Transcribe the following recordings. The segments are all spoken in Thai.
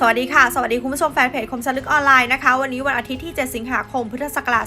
สวัสดีค่ะ สวัสดีคุณผู้ชมแฟนเพจคมสนลึกออนไลน์นะคะวันนี้วันอาทิตย์ที่ 7 สิงหาคม พุทธศักราช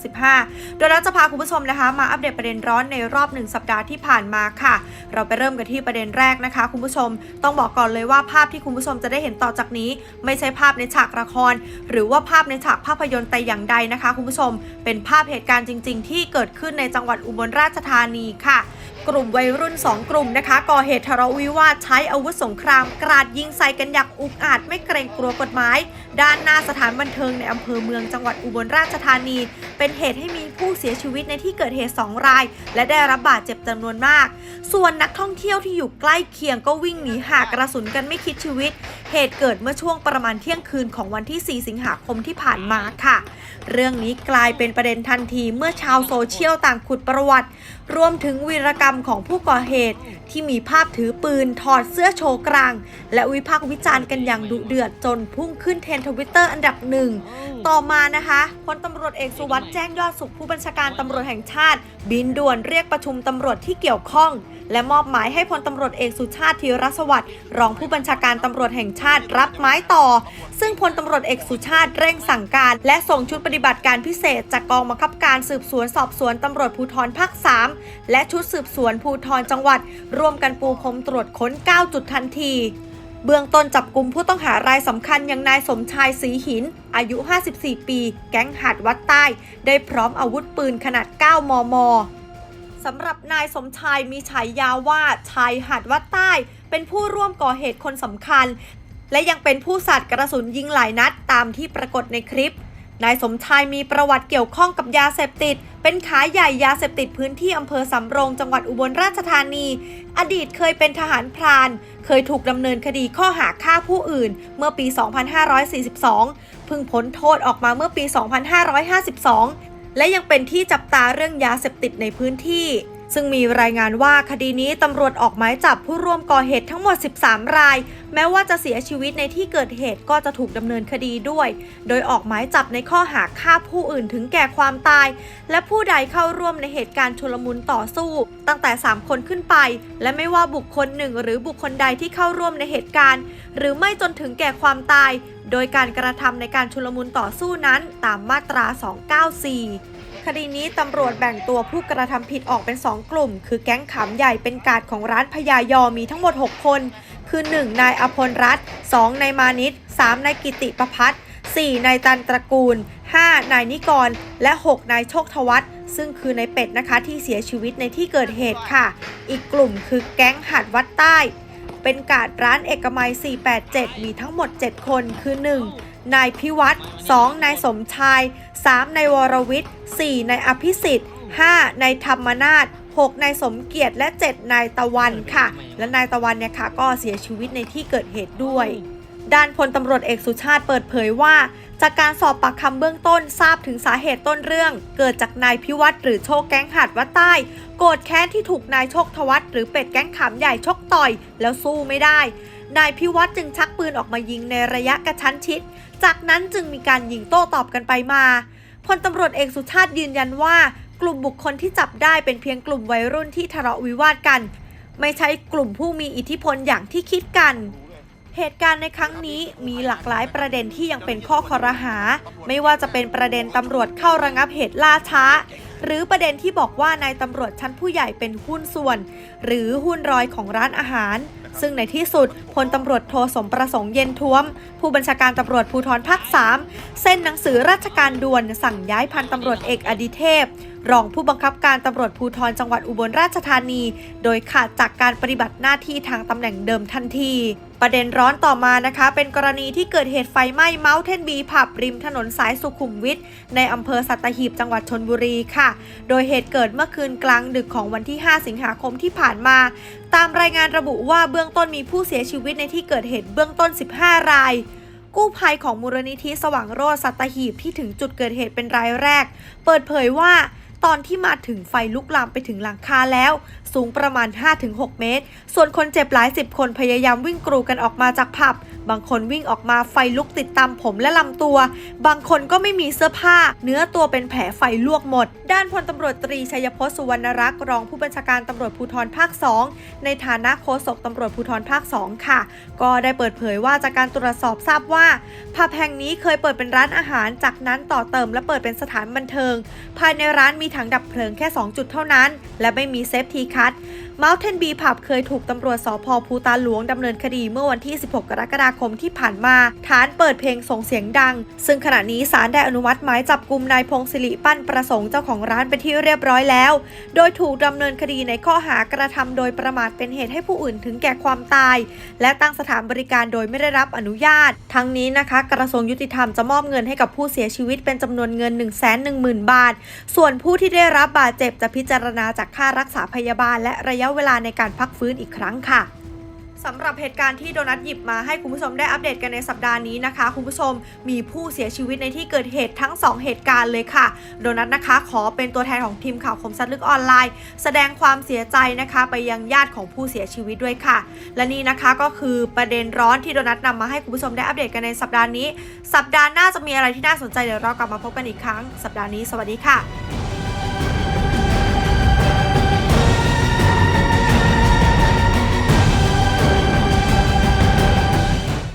2565 โดยเราจะพาคุณผู้ชมนะคะมาอัปเดตประเด็นร้อนในรอบ 1 สัปดาห์ที่ผ่านมาค่ะ เราไปเริ่มกันที่ประเด็นแรกนะคะ คุณผู้ชมต้องบอกก่อนเลยว่าภาพที่คุณผู้ชมจะได้เห็นต่อจากนี้ ไม่ใช่ภาพในฉากละคร หรือว่าภาพในฉากภาพยนตร์แต่อย่างใดนะคะ คุณผู้ชมเป็นภาพเหตุการณ์จริง ๆ ที่เกิดขึ้นในจังหวัดอุบลราชธานีค่ะกลุ่มวัยรุ่น 2 กลุ่มนะคะก่อเหตุทะเลาะวิวาทใช้อาวุธสงคราม กราดยิงใส่กันอย่างอุกอาจไม่เกรงกลัวกฎหมาย ด้านหน้าสถานบันเทิงในอำเภอเมืองจังหวัดอุบลราชธานี เป็นเหตุให้มีผู้เสียชีวิตในที่เกิดเหตุ 2 ราย และได้รับบาดเจ็บจำนวนมาก ส่วนนักท่องเที่ยวที่อยู่ใกล้เคียงก็วิ่งหนีหากกระสุนกันไม่คิดชีวิต เหตุเกิดเมื่อช่วงประมาณเที่ยงคืนของวันที่ 4 สิงหาคมที่ผ่านมาค่ะ เรื่องนี้กลายเป็นประเด็นทันทีเมื่อชาวโซเชียลต่างขุดประวัติ รวมถึงวีรกรรมของผู้ก่อเหตุที่มีภาพถือปืนถอดเสื้อโชว์กลาง และวิพากษ์วิจารณ์กันอย่างดุเดือดจนพุ่งขึ้นเทรนด์ทวิตเตอร์อันดับหนึ่ง ต่อมานะคะพลตำรวจเอกสุวัสด์แจ้งยอดสุขผู้บัญชาการตำรวจแห่งชาติ บินด่วนเรียกประชุมตำรวจที่เกี่ยวข้อง และมอบหมายให้พลตำรวจเอกสุชาติธีรสวัสดิ์รองผู้บัญชาการตำรวจแห่งชาติรับไม้ต่อ ซึ่งพลตำรวจเอกสุชาติเร่งสั่งการ และส่งชุดปฏิบัติการพิเศษ จากกองบังคับการสืบสวนสอบสวนตำรวจภูธรภาค 3 และชุดสืบสวนภูธรจังหวัด ร่วมกันปูพรมตรวจค้น 9 จุดทันที เบื้องต้นจับกลุ่มผู้ต้องหารายสำคัญอย่างนายสมชายศรีหิน อายุ 54 ปี แก๊งหาดวัดใต้ ได้พร้อมอาวุธปืนขนาด 9 มม สำหรับนายสมชายมีฉายาว่าชายหาดวัดใต้ เป็นผู้ร่วมก่อเหตุคนสำคัญ และยังเป็นผู้สัตว์กระสุนยิงหลายนัดตามที่ปรากฏในคลิป นายสมชายมีประวัติเกี่ยวข้องกับยาเสพติด เป็นขายใหญ่ยาเสพติดพื้นที่อำเภอสำโรง จังหวัดอุบลราชธานี อดีตเคยเป็นทหารพราน เคยถูกดำเนินคดีข้อหาฆ่าผู้อื่น เมื่อปี 2542 พึ่งพ้นโทษออกมาเมื่อปี 2552 และยังเป็นที่จับตาเรื่องยาเสพติดในพื้นที่ ซึ่งมีรายงานว่าคดีนี้ตำรวจออกหมายจับผู้ร่วมก่อเหตุทั้งหมด 13 ราย แม้ว่าจะเสียชีวิตในที่เกิดเหตุก็จะถูกดำเนินคดีด้วย โดยออกหมายจับในข้อหาฆ่าผู้อื่นถึงแก่ความตาย และผู้ใดเข้าร่วมในเหตุการณ์ชุลมุนต่อสู้ ตั้งแต่ 3 คนขึ้นไป และไม่ว่าบุคคลหนึ่งหรือบุคคลใดที่เข้าร่วมในเหตุการณ์ หรือไม่จนถึงแก่ความตาย โดยการกระทำในการชุลมุนต่อสู้นั้นตามมาตรา 294 คดีนี้ตำรวจแบ่งตัวผู้กระทำผิดออกเป็น 2 กลุ่ม คือแก๊งขำใหญ่เป็นกาดของร้านพญายอมีทั้งหมด 6 คน คือ 1. นายอภรรัตน์ 2. นายมานิต 3. นายกิติประพัฒน์ 4. นายตันตระกูล 5. นายนิกร และ 6. นายโชคทวัฒน์ซึ่งคือนายเป็ดนะคะที่เสียชีวิตในที่เกิดเหตุค่ะ อีกกลุ่มคือแก๊งหัดวัดใต้ เป็นกาดร้านเอกมัย 487 มีทั้งหมด 7 คนคือ 1. นายพิวัตร 2. นายสมชาย 3. นายวรวิทย์ 4. นายอภิสิทธิ์ 5. นายธรรมนาถ 6. นายสมเกียรติและ 7. นายตะวันค่ะ และนายตะวันเนี่ยค่ะก็เสียชีวิตในที่เกิดเหตุด้วย ด้านพลตำรวจเอกสุชาติเปิดเผยว่า จากการสอบปากคำเบื้องต้นทราบถึงสาเหตุต้นเรื่อง เกิดจากนายพิวัตรหรือโชคแก๊งหาดวัดใต้ โกรธแค้นที่ถูกนายโชคทวัฒน์หรือเป็ดแก๊งขามใหญ่ชกต่อย แล้วสู้ไม่ได้ นายพิวัตรจึงชักปืนออกมายิงในระยะกระชั้นชิด จากนั้นจึงมีการยิงโต้ตอบกันไปมาพลตำรวจเอกสุชาติยืนยันว่า กลุ่มบุคคลที่จับได้เป็นเพียงกลุ่มวัยรุ่นที่ทะเลาะวิวาทกัน ไม่ใช่กลุ่มผู้มีอิทธิพลอย่างที่คิดกัน เหตุการณ์ในครั้งนี้มีหลากหลายประเด็นที่ยังเป็นข้อคอรหา ไม่ว่าจะเป็นประเด็นตำรวจเข้าระงับเหตุล่าช้า หรือประเด็นที่บอกว่านายตำรวจชั้นผู้ใหญ่เป็นหุ้นส่วน หรือหุ้นรอยของร้านอาหาร ซึ่งในที่สุดพลตำรวจโทสมประสงค์เย็นท้วม ผู้บัญชาการตำรวจภูธรภาค3เส้นหนังสือราชการด่วนสั่งย้ายพันตำรวจเอกอดิเทพ รองผู้บังคับการตำรวจภูธรจังหวัดอุบลราชธานี โดยขาดจากการปฏิบัติหน้าที่ทางตำแหน่งเดิมทันที ประเด็นร้อนต่อมานะคะ เป็นกรณีที่เกิดเหตุไฟไหม้เมาส์เทนบีผับริมถนนสายสุขุมวิทในอำเภอสัตหีบจังหวัดชนบุรีค่ะ โดยเหตุเกิดเมื่อคืนกลางดึกของวันที่ 5 สิงหาคมที่ผ่านมา ตามรายงานระบุว่าเบื้องต้นมีผู้เสียชีวิตในที่เกิดเหตุเบื้องต้น 15 รายกู้ภัยของมูลนิธิสว่างโรจน์สัตหีบที่ถึงจุดเกิดเหตุเป็นรายแรก เปิดเผยว่า ตอนที่มาถึงไฟลุกลามไปถึงหลังคาแล้ว สูงประมาณ 5-6 เมตร ส่วนคนเจ็บหลายสิบคนพยายามวิ่งกรูกันออกมาจากผับ บางคนวิ่งออกมาไฟลุกติดตามผมและลำตัว บางคนก็ไม่มีเสื้อผ้า เนื้อตัวเป็นแผลไฟลวกหมด ด้านพลตำรวจตรีชัยพจน์สุวรรณรักษ์รองผู้บัญชาการตำรวจภูธรภาค 2 ในฐานะโฆษกตำรวจภูธรภาค 2 ค่ะ ก็ได้เปิดเผยว่าจากการตรวจสอบทราบว่าผับแห่งนี้เคยเปิดเป็นร้านอาหาร จากนั้นต่อเติมและเปิดเป็นสถานบันเทิง ภายในร้านมีถังดับเพลิงแค่ 2 จุดเท่านั้น และไม่มีเซฟทีคัท Mountain B ผับเคยถูกตำรวจสพภูตาหลวงดำเนินคดีเมื่อวันที่ 16 กรกฎาคมที่ผ่านมา ฐานเปิดเพลงส่งเสียงดัง ซึ่งขณะนี้ศาลได้อนุมัติหมายจับกลุ่มนายพงศิริปั้นประสงค์เจ้าของร้านเป็นที่เรียบร้อยแล้ว โดยถูกดำเนินคดีในข้อหากระทำโดยประมาทเป็นเหตุให้ผู้อื่นถึงแก่ความตาย และตั้งสถานบริการโดยไม่ได้รับอนุญาต ทั้งนี้นะคะ กระทรวงยุติธรรมจะมอบเงินให้กับผู้เสียชีวิตเป็นจำนวนเงิน 1 1 0 0 0 0 บาท ส่วนผู้ที่ได้รับบาดเจ็บจะพิจารณาจากค่ารักษาพยาบาลและระยะเวลาในการพักฟื้นอีกครั้งค่ะสำหรับเหตุการณ์ที่โดนัทหยิบมาให้คุณผู้ชมได้อัปเดตกันในสัปดาห์นี้นะคะ คุณผู้ชมมีผู้เสียชีวิตในที่เกิดเหตุทั้ง 2 เหตุการณ์เลยค่ะ โดนัทนะคะขอเป็นตัวแทนของทีมข่าวคมสัตว์ลึกออนไลน์ แสดงความเสียใจนะคะไปยังญาติของผู้เสียชีวิตด้วยค่ะ และนี่นะคะก็คือประเด็นร้อนที่โดนัทนำมาให้คุณผู้ชมได้อัปเดตกันในสัปดาห์นี้ สัปดาห์หน้าจะมีอะไรที่น่าสนใจเดี๋ยวเรากลับมาพบกันอีกครั้ง สัปดาห์นี้ สวัสดีค่ะ